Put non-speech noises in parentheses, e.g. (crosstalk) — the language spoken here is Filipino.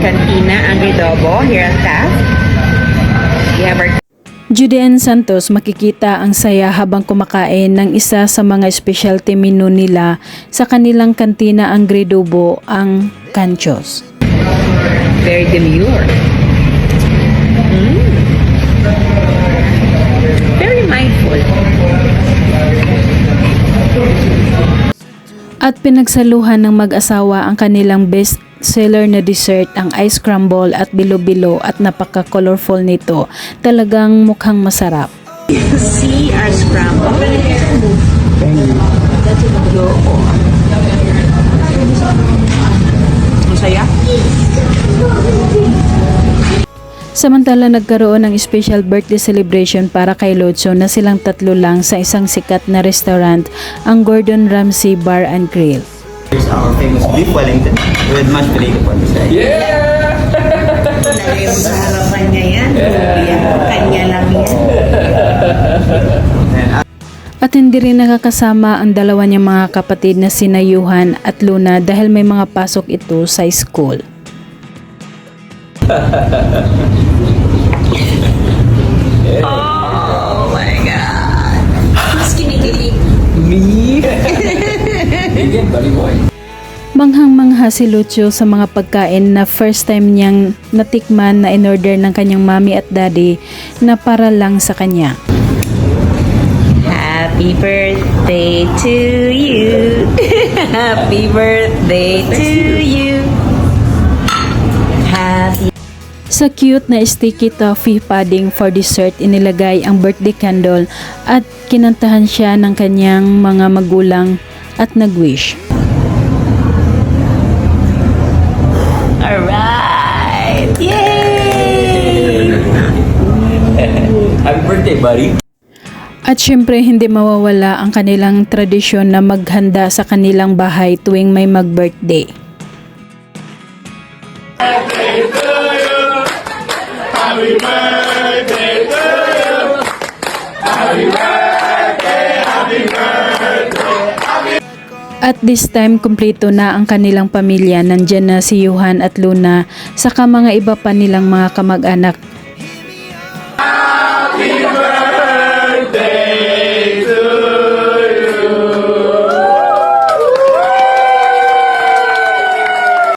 Cantina Agridobo here at Taft. We have our Judean Santos makikita ang saya habang kumakain ng isa sa mga specialty menu nila sa kanilang kantina ang Gridobo, ang Canchos. very demure. Mm. Very mindful. At pinagsaluhan ng mag-asawa ang kanilang best seller na dessert ang ice crumble at bilo-bilo at napaka-colorful nito. Talagang mukhang masarap. See our scramble. Masaya? Samantala nagkaroon ng special birthday celebration para kay Lotso na silang tatlo lang sa isang sikat na restaurant, ang Gordon Ramsay Bar and Grill. Here's our famous beef Wellington with mashed potato on the side. Lagay yan. And At hindi rin nakakasama ang dalawa niyang mga kapatid na sina Yuhan at Luna dahil may mga pasok ito sa school. Manghang-mangha si Lucio sa mga pagkain na first time niyang natikman na in-order ng kanyang mami at daddy na para lang sa kanya. Happy birthday to you. (laughs) Happy birthday to you. Happy Sa cute na sticky toffee pudding for dessert inilagay ang birthday candle at kinantahan siya ng kanyang mga magulang at nag-wish. Alright! Yay! happy birthday, buddy. At syempre hindi mawawala ang kanilang tradisyon na maghanda sa kanilang bahay tuwing may mag-birthday. At this time, kumpleto na ang kanilang pamilya. Nandyan na si Johan at Luna, saka mga iba pa nilang mga kamag-anak